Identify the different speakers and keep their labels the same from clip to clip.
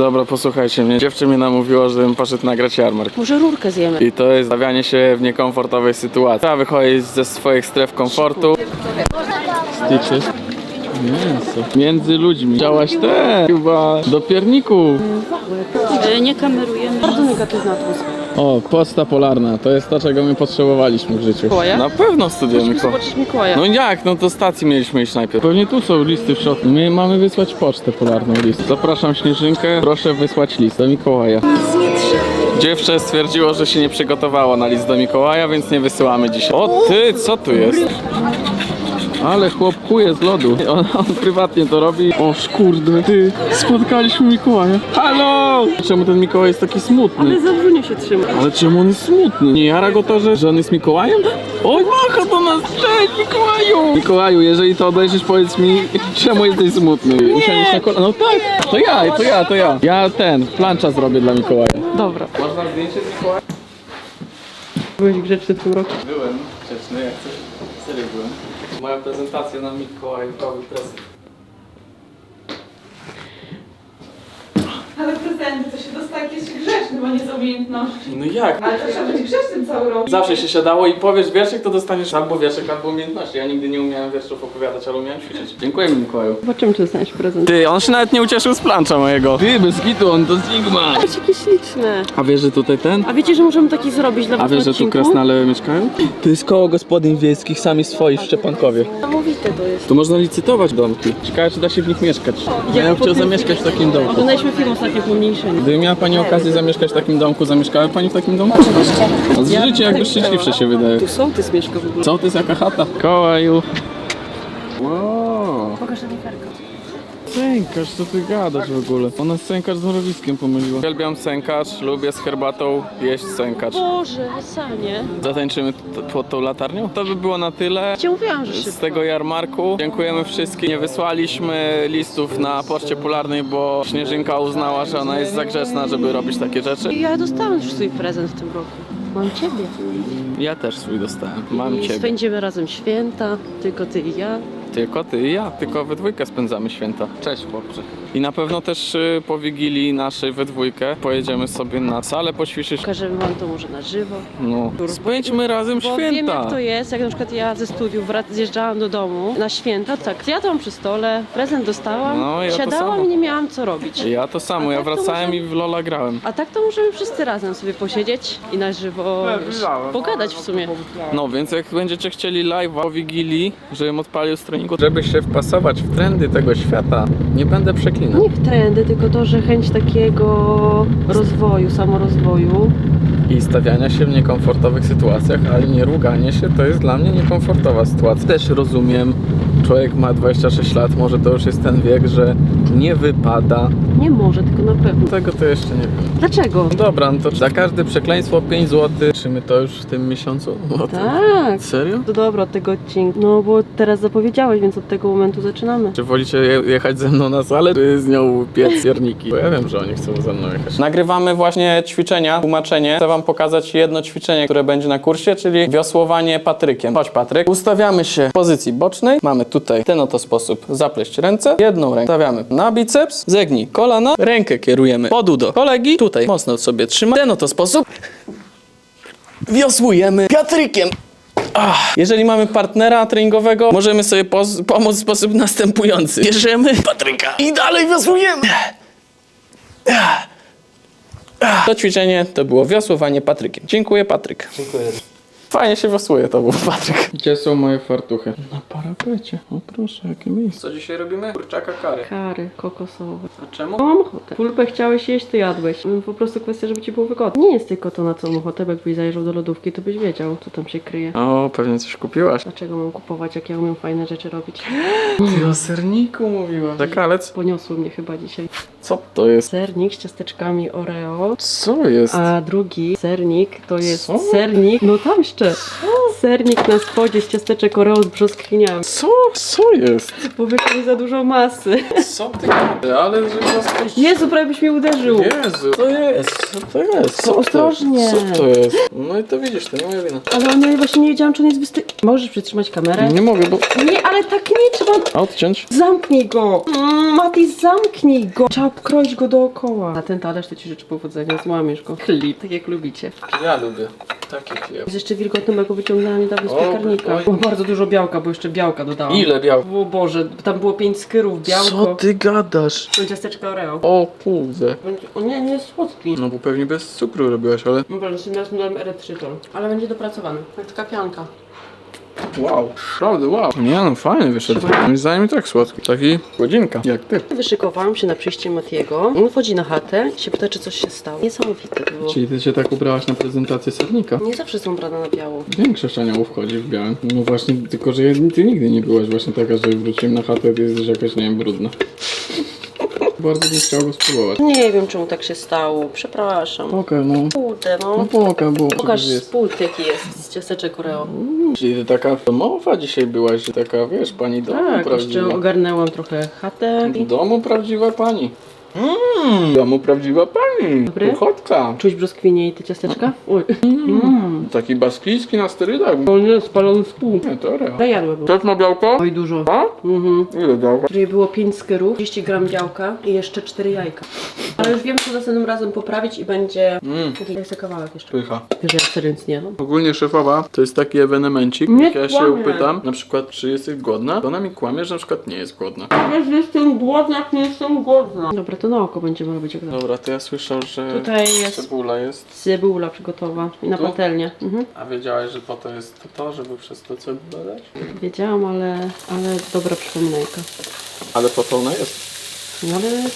Speaker 1: Dobra, posłuchajcie mnie. Dziewczę mnie namówiło, żebym poszedł nagrać jarmark.
Speaker 2: Może rurkę zjemy.
Speaker 1: I to jest stawianie się w niekomfortowej sytuacji. Trzeba wychodzić ze swoich stref komfortu. Stitches. Mięso. Między ludźmi. Chciałaś te chyba do pierniku.
Speaker 2: E, Nie kamerujemy. Bardzo negatywna atmosfera.
Speaker 1: O, posta polarna. To jest to, czego my potrzebowaliśmy w życiu.
Speaker 2: Mikołaja?
Speaker 1: Na pewno w studiu
Speaker 2: Musimy
Speaker 1: Mikołaja.
Speaker 2: zobaczyć Mikołaja.
Speaker 1: No jak? No do stacji mieliśmy iść najpierw. Pewnie tu są listy w środku. My mamy wysłać pocztę polarną list. Zapraszam Śnieżynkę, proszę wysłać list do Mikołaja. Dziewczę stwierdziło, że się nie przygotowało na list do Mikołaja, więc nie wysyłamy dzisiaj. O ty, co tu jest? Ale chłop kuje z lodu. On, on prywatnie to robi. O szkurde, ty, spotkaliśmy Mikołaja. Halo! Czemu ten Mikołaj jest taki smutny?
Speaker 2: Się trzyma.
Speaker 1: Ale czemu on jest smutny? Nie jara go to, że, że on jest Mikołajem? O, macha do nas! Cześć, Mikołaju! Mikołaju, jeżeli to obejrzysz, powiedz mi, czemu jesteś smutny? Usiądziesz na kolana? No tak, to ja, to ja, to ja. Ja ten, plancza zrobię dla Mikołaja.
Speaker 2: Dobra.
Speaker 1: Można zdjęcie z Mikołajem?
Speaker 2: Byłeś grzeczny w tym roku.
Speaker 1: Byłem grzeczny, jak coś. Serio byłem. Moja prezentacja na Mikołajowy prezent.
Speaker 3: Jak jest się grzecznym, a nie z umiejętności.
Speaker 1: No jak?
Speaker 3: Ale to trzeba być grzecznym cały rok.
Speaker 1: Zawsze się siadało i powiesz wierszyk, to dostaniesz albo wierszyk, albo umiejętności. Ja nigdy nie umiałem wierszów opowiadać, ale umiałem ćwiczyć. Dziękuję Mikołaju.
Speaker 2: Zobaczymy, czy dostaniesz prezent.
Speaker 1: Ty, on się nawet nie ucieszył z plancza mojego. Ty, bez kitu, on to Sigma.
Speaker 2: Patrz, jakie śliczne.
Speaker 1: A wiesz, że tutaj ten?
Speaker 2: A wiecie, że możemy taki zrobić dla
Speaker 1: A
Speaker 2: was
Speaker 1: wiesz, że tu
Speaker 2: odcinku?
Speaker 1: krasnale mieszkają? To jest koło gospodyń wiejskich, sami swoi w Szczepankowie.
Speaker 2: Niesamowite to jest.
Speaker 1: Tu można licytować domki. Ciekawe, czy da się w nich mieszkać. Ja bym chciał zamieszkać w takim domku.
Speaker 2: Oglądaliśmy film ostatnio pomniejszenie.
Speaker 1: Gdyby miała Pani okazję zamieszkać w takim domku, zamieszkałaby Pani w takim domku? Oczywiście. A z życie jakby szczęśliwsze się wydaje.
Speaker 2: Tu sołtys mieszka w ogóle.
Speaker 1: Co to jest jaka chata? Kołaju. Wow.
Speaker 2: Pokaż reniferkę.
Speaker 1: Sękarz, co ty gadasz w ogóle? Ona sękarz z mrowiskiem pomyliła. Uwielbiam sękarz, lubię z herbatą jeść sękarz.
Speaker 2: Boże, Hasanie.
Speaker 1: Zatańczymy t- pod tą latarnią? To by było na tyle.
Speaker 2: Cię mówiłam, że szybko.
Speaker 1: Z tego jarmarku. Dziękujemy wszystkim. Nie wysłaliśmy listów na poczcie polarnej, bo Śnieżynka uznała, że ona jest za grzeczna, żeby robić takie rzeczy.
Speaker 2: Ja dostałam już swój prezent w tym roku. Mam ciebie.
Speaker 1: Ja też swój dostałem. Mam
Speaker 2: I
Speaker 1: ciebie.
Speaker 2: spędzimy razem święta, tylko ty i ja.
Speaker 1: Tylko ty i ja, tylko we dwójkę spędzamy święta. Cześć chłopcze. I na pewno też y, po Wigilii naszej we dwójkę pojedziemy sobie na salę poćwiczyć.
Speaker 2: Pokażemy wam to może na żywo.
Speaker 1: No, spędźmy razem
Speaker 2: Bo wiem
Speaker 1: święta.
Speaker 2: jak to jest, jak na przykład ja ze studiów wrac- zjeżdżałam do domu na święta, tak, zjadłam przy stole, prezent dostałam,
Speaker 1: No, ja to
Speaker 2: siadałam
Speaker 1: samo.
Speaker 2: i nie miałam co robić.
Speaker 1: Ja to samo,
Speaker 2: A
Speaker 1: ja
Speaker 2: tak to
Speaker 1: wracałem
Speaker 2: może-
Speaker 1: i w Lola grałem.
Speaker 2: A tak to możemy wszyscy razem sobie posiedzieć i na żywo wiesz, pogadać w sumie.
Speaker 1: No więc jak będziecie chcieli live o Wigilii, żebym odpalił z treningu, żeby się wpasować w trendy tego świata, nie będę przeklinał.
Speaker 2: Nie w trendy, tylko to, że chęć takiego rozwoju, samorozwoju.
Speaker 1: I stawiania się w niekomfortowych sytuacjach, ale nie ruganie się, to jest dla mnie niekomfortowa sytuacja. Też rozumiem, człowiek ma 26 lat, może to już jest ten wiek, że nie wypada.
Speaker 2: Nie może, tylko na pewno.
Speaker 1: Tego to jeszcze nie wiem.
Speaker 2: Dlaczego?
Speaker 1: No dobra, no to za każde przekleństwo 5 zł. Czy my to już w tym miesiącu? No to...
Speaker 2: Tak.
Speaker 1: Serio?
Speaker 2: To dobra od tego odcinka. No bo teraz zapowiedziałeś, więc od tego momentu zaczynamy.
Speaker 1: Czy wolicie je- jechać ze mną na salę, czy z nią piec pierniki? Bo ja wiem, że oni chcą ze mną jechać. Nagrywamy właśnie ćwiczenia, tłumaczenie. Chcę wam pokazać jedno ćwiczenie, które będzie na kursie, czyli wiosłowanie Patrykiem. Chodź Patryk. Ustawiamy się w pozycji bocznej. Mamy tutaj w ten oto sposób zapleść ręce. Jedną rękę stawiamy na biceps, zegnij kolana, rękę kierujemy pod udo kolegi. Tutaj mocno sobie trzymaj. W ten oto sposób wiosłujemy Patrykiem. Ach, jeżeli mamy partnera treningowego, możemy sobie pomóc w sposób następujący. Bierzemy Patryka i dalej wiosłujemy. To ćwiczenie to było wiosłowanie Patrykiem. Dziękuję, Patryk. Dziękuję. Fajnie się wiosłuje, to był Patryk. Gdzie są moje fartuchy? Na parapecie. O proszę, jakie miejsce. Co dzisiaj robimy? Kurczaka kary.
Speaker 2: Kary kokosowe.
Speaker 1: A czemu?
Speaker 2: No, mam ochotę. Pulpę chciałeś jeść, to jadłeś. Mm, Po prostu kwestia, żeby ci było wygodnie. Nie jest tylko to, na co mam ochotę, bo jakbyś zajrzał do lodówki, to byś wiedział, co tam się kryje.
Speaker 1: O, pewnie coś kupiłaś.
Speaker 2: Dlaczego mam kupować, jak ja umiem fajne rzeczy robić?
Speaker 1: Ty o serniku mówiłaś. Zakalec?
Speaker 2: Poniosło mnie chyba dzisiaj.
Speaker 1: Co to jest?
Speaker 2: Sernik z ciasteczkami Oreo.
Speaker 1: Co jest?
Speaker 2: A drugi sernik to jest
Speaker 1: Co?
Speaker 2: sernik. No tam jeszcze. Sernik na spodzie z ciasteczek Oreo z brzoskwiniami.
Speaker 1: Co? Co jest?
Speaker 2: Bo wyszło za dużo masy.
Speaker 1: Co ty? Ale że was
Speaker 2: Jezu, prawie byś mnie uderzył.
Speaker 1: Jezu, co jest? Co to jest? Co
Speaker 2: No, ostrożnie.
Speaker 1: To, co to jest? No i to widzisz, to nie moja wina.
Speaker 2: Ale on ja właśnie nie wiedziałam, czy on jest wysty... Możesz przytrzymać kamerę?
Speaker 1: Nie mogę, bo...
Speaker 2: Nie, ale tak nie trzeba...
Speaker 1: A odciąć?
Speaker 2: Zamknij go! Mm, Mati, zamknij go! Trzeba kroić go dookoła. Na ten talerz to ci życzę powodzenia, złamiesz go. Chlip, tak jak lubicie.
Speaker 1: Ja lubię. Taki chleb.
Speaker 2: Jest jeszcze wilgotny, bo go wyciągnęłam niedawno z
Speaker 1: O,
Speaker 2: piekarnika.
Speaker 1: oj.
Speaker 2: Było bardzo dużo białka, bo jeszcze białka dodałam.
Speaker 1: Ile biał?
Speaker 2: O Boże, tam było pięć skyrów, białko.
Speaker 1: Co ty gadasz?
Speaker 2: To ciasteczka Oreo.
Speaker 1: O kurde.
Speaker 2: Będzie- O nie, nie jest słodki.
Speaker 1: No bo pewnie bez cukru robiłaś, ale...
Speaker 2: No bo teraz dałem erytrytol. Ale będzie dopracowany. Jak taka pianka.
Speaker 1: Wow. Prawda, wow. Nie no, fajny wyszedł. Moim zdaniem i tak słodki. Taki godzinka. Jak ty.
Speaker 2: Wyszykowałam się na przyjście Matiego. On wchodzi na chatę i się pyta, czy coś się stało. Niesamowite to było.
Speaker 1: Czyli ty się tak ubrałaś na prezentację sernika?
Speaker 2: Nie zawsze są brane na biało.
Speaker 1: Większość aniołów wchodzi w białym. No właśnie, tylko że ja- ty nigdy nie byłaś właśnie taka, że wróciłem na chatę, ty jesteś jakaś, nie wiem, brudna. Bardzo bym chciał go spróbować.
Speaker 2: Nie wiem, czemu tak się stało. Przepraszam.
Speaker 1: Pokaż, no.
Speaker 2: Kurde,
Speaker 1: No
Speaker 2: no.
Speaker 1: pokaż, bo...
Speaker 2: Pokaż
Speaker 1: jest.
Speaker 2: spód jaki jest z ciasteczek Oreo.
Speaker 1: Czyli ty taka domowa dzisiaj byłaś, że taka, wiesz, pani domu
Speaker 2: Tak, jeszcze
Speaker 1: prawdziwa.
Speaker 2: ogarnęłam trochę chatę.
Speaker 1: W domu prawdziwa pani. Mmm, w domu prawdziwa pani.
Speaker 2: Dobry?
Speaker 1: Uchodźca.
Speaker 2: Czuć brzoskwinie i te ciasteczka? Oj. Mm.
Speaker 1: Taki baskijski na sterydach.
Speaker 2: O nie, spalony spół.
Speaker 1: Nie, to Oreo.
Speaker 2: Zajadłe było.
Speaker 1: Też ma białko?
Speaker 2: Oj, dużo.
Speaker 1: A?
Speaker 2: Mhm.
Speaker 1: Ile białka?
Speaker 2: Czyli było 5 skyrów, 30 gram białka i jeszcze 4 jajka. Ale już wiem, co następnym razem poprawić i będzie
Speaker 1: Mmm,
Speaker 2: taki jak kawałek jeszcze.
Speaker 1: pycha.
Speaker 2: Wiesz, ja serio nic nie jadam.
Speaker 1: Ogólnie szefowa to jest taki ewenemencik.
Speaker 2: Nie
Speaker 1: Jak ja się
Speaker 2: kłamie.
Speaker 1: upytam, na przykład, czy jesteś głodna, to ona mi kłamie, że na przykład nie jest głodna.
Speaker 2: Wiesz, że jestem głodna, jak nie jestem głodna. Dobra, to na oko będziemy robić jak
Speaker 1: Dobra, to ja słyszę, że
Speaker 2: Tutaj jest
Speaker 1: cebula jest.
Speaker 2: cebula przygotowa i na
Speaker 1: Tu?
Speaker 2: patelnię. Mhm.
Speaker 1: A wiedziałaś, że po to jest to, żeby przez to cebulę dać?
Speaker 2: Wiedziałam, ale, ale dobra przypominajka.
Speaker 1: Ale po to ona jest.
Speaker 2: No ale...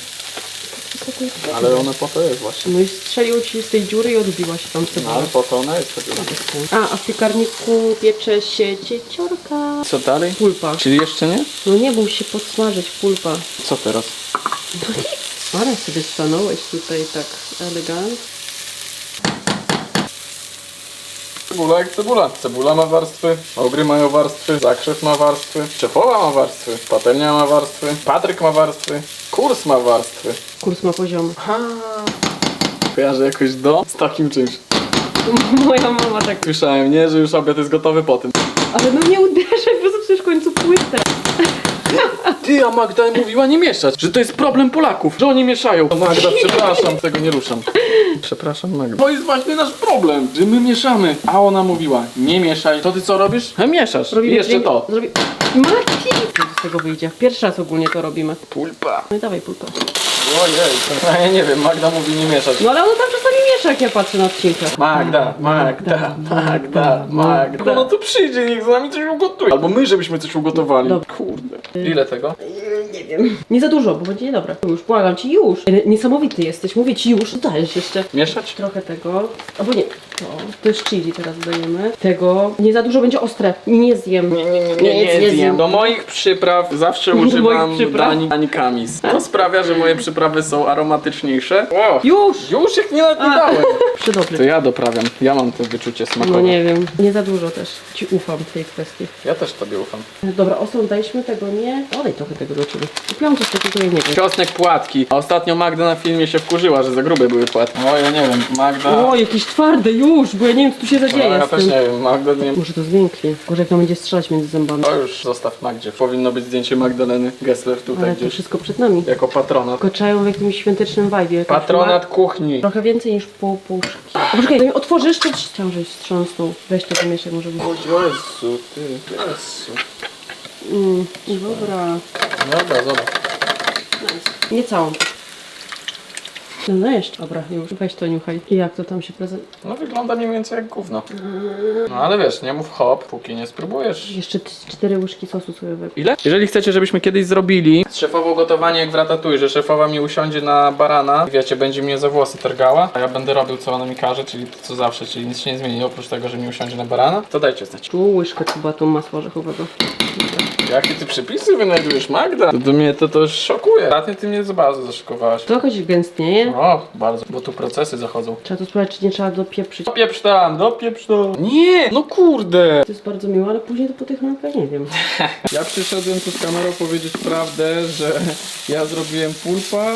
Speaker 2: Co to jest?
Speaker 1: Ale ona po to jest właśnie.
Speaker 2: No i strzelił ci z tej dziury i odbiła się tam
Speaker 1: No
Speaker 2: cebula.
Speaker 1: ale po to ona jest cebula.
Speaker 2: A, a w piekarniku piecze się cieciorka.
Speaker 1: Co dalej?
Speaker 2: Pulpa.
Speaker 1: Czyli jeszcze nie?
Speaker 2: No nie bój się podsmażyć pulpa.
Speaker 1: Co teraz?
Speaker 2: No. Ale sobie stanąłeś tutaj tak elegancko.
Speaker 1: Cebula jak cebula. Cebula ma warstwy, ogry mają warstwy, zakrzew ma warstwy, szefowa ma warstwy, patelnia ma warstwy, Patryk ma warstwy, kurs ma warstwy.
Speaker 2: Kurs ma poziom.
Speaker 1: Ha. Kojarzę jakoś do z takim czymś.
Speaker 2: Moja mama tak...
Speaker 1: Słyszałem, nie, że już obiad jest gotowy po tym.
Speaker 2: Ale no nie uderzaj, bo zepsujesz w końcu płytę.
Speaker 1: Ty, a Magda mówiła nie mieszać, że to jest problem Polaków, że oni mieszają. O, Magda, przepraszam, tego nie ruszam. Przepraszam, Magda. To jest właśnie nasz problem, że my mieszamy. A ona mówiła, nie mieszaj. To ty co robisz? He, mieszasz. I jeszcze
Speaker 2: dźwięk-
Speaker 1: to.
Speaker 2: Zrobi... Mati! Co z tego wyjdzie? Pierwszy raz ogólnie to robimy.
Speaker 1: Pulpa.
Speaker 2: No i dawaj pulpę.
Speaker 1: Ojej. A ja nie wiem, Magda mówi nie mieszać.
Speaker 2: No ale ona tam czasami miesza, jak ja patrzę na odcinkach.
Speaker 1: Magda, Magda, Magda, Magda. No to przyjdzie, niech z nami coś ugotuje. Albo my, żebyśmy coś ugotowali.
Speaker 2: Dobra.
Speaker 1: Kurde. Ile tego?
Speaker 2: Nie wiem. Nie za dużo, bo będzie niedobre. Już, błagam cię, już. Niesamowity jesteś, mówię ci już. Dajesz jeszcze.
Speaker 1: Mieszać?
Speaker 2: Trochę tego. Albo nie. To, to jest chili teraz dajemy. Tego. Nie za dużo będzie ostre. Nie zjem.
Speaker 1: Nie, nie, nie,
Speaker 2: Nie,
Speaker 1: nie, nie,
Speaker 2: zjem.
Speaker 1: zjem. Do moich przypraw zawsze
Speaker 2: moich
Speaker 1: używam
Speaker 2: przypraw?
Speaker 1: dani, dani kamis. To sprawia, że moje przyprawy są aromatyczniejsze. O,
Speaker 2: Już!
Speaker 1: już jak nie nie dałem.
Speaker 2: Przy dobry.
Speaker 1: To ja doprawiam. Ja mam to wyczucie smakowe.
Speaker 2: No nie wiem. Nie za dużo też. Ci ufam w tej kwestii.
Speaker 1: Ja też tobie ufam.
Speaker 2: Dobra, ostrą daliśmy tego nie. Odej trochę tego do ciebie. Kupiłam coś takiego, ja nie wiem.
Speaker 1: Czosnek płatki. A ostatnio Magda na filmie się wkurzyła, że za grube były płatki. O, ja nie wiem. Magda...
Speaker 2: O, jakieś twarde już, bo ja nie wiem, co tu się
Speaker 1: No,
Speaker 2: zadzieje
Speaker 1: ja
Speaker 2: z
Speaker 1: też
Speaker 2: tym.
Speaker 1: nie wiem. Magda nie...
Speaker 2: Może to zwiękli. Może jak nam będzie strzelać między zębami.
Speaker 1: To już zostaw Magdzie. Powinno być zdjęcie Magdaleny Gessler tutaj
Speaker 2: Ale to
Speaker 1: gdzieś.
Speaker 2: wszystko przed nami.
Speaker 1: Jako patronat.
Speaker 2: Koczają w jakimś świątecznym vibe.
Speaker 1: Patronat kuchni.
Speaker 2: Trochę więcej niż pół puszki. O, poczekaj, to mi otworzysz, to ci chciałam, żebyś wstrząsnął. Weź to pomieszaj może być.
Speaker 1: O Jezu, ty, Jezu.
Speaker 2: Mm, dobra.
Speaker 1: Dobra, zobacz.
Speaker 2: Nie całą. No, no jeszcze. Dobra, już. Weź to niuchaj. I jak to tam się prezentuje?
Speaker 1: No wygląda mniej więcej jak gówno. No ale wiesz, nie mów hop, póki nie spróbujesz.
Speaker 2: Jeszcze t- cztery łyżki sosu sojowego.
Speaker 1: Ile? Jeżeli chcecie, żebyśmy kiedyś zrobili szefową gotowanie jak w Ratatouille, że szefowa mi usiądzie na barana i wiecie, będzie mnie za włosy targała, a ja będę robił co ona mi każe, czyli to co zawsze, czyli nic się nie zmieni oprócz tego, że mi usiądzie na barana, to dajcie znać.
Speaker 2: Tu łyżkę cubatu masła orzechowego.
Speaker 1: Jakie ty przepisy wynajdujesz, Magda? To, to mnie to, to już szokuje. Ostatnio ty mnie za bardzo zaszokowałaś.
Speaker 2: Trochę się gęstnieje.
Speaker 1: O, bardzo, bo tu procesy zachodzą.
Speaker 2: Trzeba tu sprawdzić, czy nie trzeba dopieprzyć.
Speaker 1: Dopieprz tam, dopieprz to. Nie, no kurde.
Speaker 2: To jest bardzo miłe, ale później to po tych lampkach nie wiem.
Speaker 1: Ja przyszedłem tu z kamerą powiedzieć prawdę, że ja zrobiłem pulpa,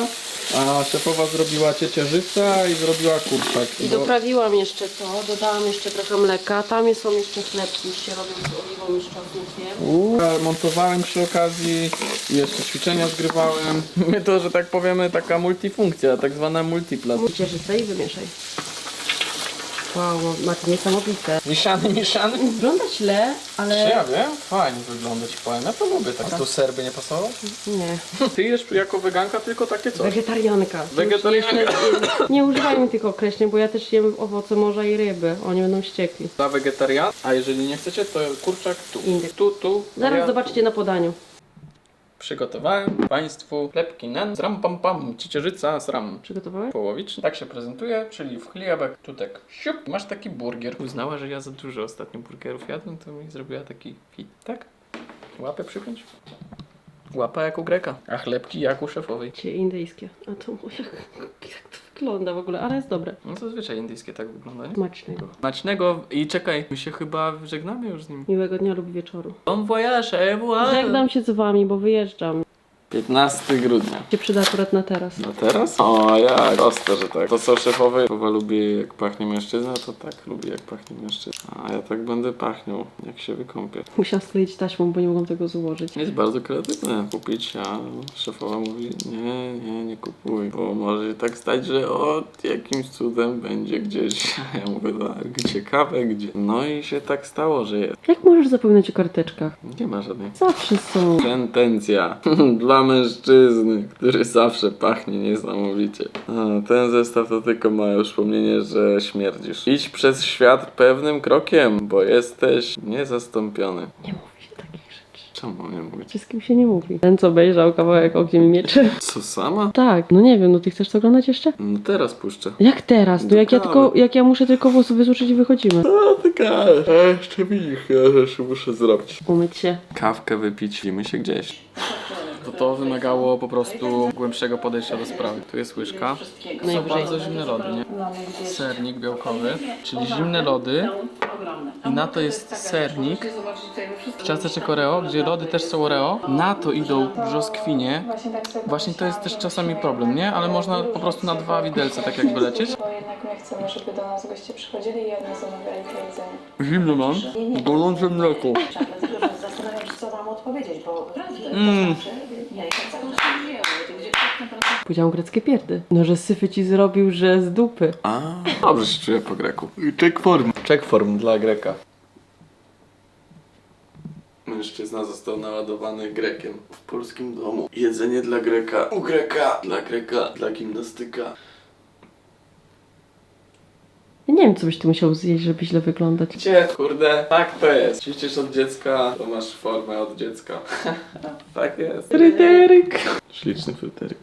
Speaker 1: a szefowa zrobiła ciecierzyca i zrobiła kurczak.
Speaker 2: I
Speaker 1: Bo-
Speaker 2: doprawiłam jeszcze to, dodałam jeszcze trochę mleka. Tam są jeszcze chlebki, się robią z oliwą i z czosnkiem.
Speaker 1: Uuu, a Montowałem przy okazji i jeszcze ćwiczenia zgrywałem. My to, że tak powiemy, taka multifunkcja, tak zwana multipla.
Speaker 2: Ciecierzycę i wymieszaj. Wow, macie niesamowite.
Speaker 1: Mieszany, mieszany?
Speaker 2: Wygląda źle,
Speaker 1: Czy
Speaker 2: ale
Speaker 1: ja wiem? Fajnie wygląda ci powiem, ja to lubię tak. A tu serby nie pasował?
Speaker 2: nie.
Speaker 1: Ty jesz jako weganka tylko takie coś.
Speaker 2: Wegetarianka.
Speaker 1: Wegetarianka.
Speaker 2: Nie, nie używajmy tych określeń, bo ja też jem owoce morza i ryby. Oni będą wściekli.
Speaker 1: Dla wegetarian, a jeżeli nie chcecie, to kurczak tu.
Speaker 2: Indyk.
Speaker 1: Tu, tu.
Speaker 2: Zaraz
Speaker 1: Ja
Speaker 2: zobaczycie na podaniu.
Speaker 1: Przygotowałem Państwu chlebki nen z ram pam pam, ciecierzyca z ram.
Speaker 2: Przygotowałeś?
Speaker 1: Połowiczny. Tak się prezentuje, czyli w chlebek, tutek, siup, masz taki burger. Uznała, że ja za dużo ostatnio burgerów jadłem, to mi zrobiła taki fit, tak? Łapę przypiąć? Łapa jak u Greka, a chlebki jak u szefowej.
Speaker 2: Cie indyjskie. A to jak, jak to wygląda w ogóle, ale jest dobre.
Speaker 1: No zazwyczaj indyjskie tak wygląda, nie?
Speaker 2: Smacznego.
Speaker 1: Smacznego i czekaj, my się chyba żegnamy już z nim.
Speaker 2: Miłego dnia lub wieczoru.
Speaker 1: Bon voyage, voilà.
Speaker 2: Żegnam się z wami, bo wyjeżdżam.
Speaker 1: 15 grudnia.
Speaker 2: Się przyda akurat na teraz.
Speaker 1: No teraz? O, jak? Proste, że tak. To co szefowy Szefowa lubi jak pachnie mężczyzna, to tak lubi jak pachnie mężczyzna. A ja tak będę pachniał, jak się wykąpię.
Speaker 2: Musiałam skleić taśmą, bo nie mogłam tego złożyć.
Speaker 1: Jest bardzo kreatywne kupić, a szefowa mówi nie, nie, nie kupuj, bo może się tak stać, że o, jakimś cudem będzie gdzieś. A ja mówię, tak, ciekawe gdzie. No i się tak stało, że jest.
Speaker 2: Jak możesz zapominać o karteczkach?
Speaker 1: Nie ma żadnej.
Speaker 2: Zawsze są.
Speaker 1: Sentencja dla mężczyzny, który zawsze pachnie niesamowicie. A, ten zestaw to tylko małe wspomnienie, że śmierdzisz. Idź przez świat pewnym krokiem, bo jesteś niezastąpiony.
Speaker 2: Nie mówi się takich rzeczy.
Speaker 1: Czemu nie mówić?
Speaker 2: Wszystkim się nie mówi. Ten co obejrzał kawałek Ogniem i Mieczy.
Speaker 1: Co sama?
Speaker 2: Tak, no nie wiem, no ty chcesz to oglądać jeszcze?
Speaker 1: No teraz puszczę.
Speaker 2: Jak teraz? No jak ja tylko, jak ja muszę tylko włosy wysuszyć i wychodzimy.
Speaker 1: No gadasz. A jeszcze widzisz, ja jeszcze muszę zrobić.
Speaker 2: Umyć się.
Speaker 1: Kawkę wypić, widzimy się gdzieś. To to wymagało po prostu głębszego podejścia do sprawy. Tu jest łyżka. Są
Speaker 2: Najwyżej.
Speaker 1: bardzo zimne lody, nie? Sernik białkowy, czyli zimne lody. I na to jest sernik z ciasteczek Oreo, gdzie lody też są Oreo. Na to idą brzoskwinie. Właśnie to jest też czasami problem, nie? Ale można po prostu na dwa widelce tak jakby lecieć.
Speaker 4: Bo jednak my chcemy, żeby do nas goście przychodzili i od nas zamawiali to jedzenie.
Speaker 1: Zimny mam, gorące mleko.
Speaker 5: Zastanawiam się, wam odpowiedzieć, bo prawda,
Speaker 1: Mm.
Speaker 5: to znaczy, to gdzie tak
Speaker 2: greckie pierdy. No, że syfy ci zrobił, że z dupy.
Speaker 1: A, dobrze się czuję po greku. Check form. Check form dla greka. Mężczyzna został naładowany grekiem w polskim domu. Jedzenie dla greka, u greka, dla greka, dla gimnastyka.
Speaker 2: Ja nie wiem, co byś ty musiał zjeść, żeby źle wyglądać.
Speaker 1: Gdzie, kurde, tak to jest. Ćwiczysz od dziecka, to masz formę od dziecka. tak jest.
Speaker 2: Fryderyk.
Speaker 1: Śliczny filterek.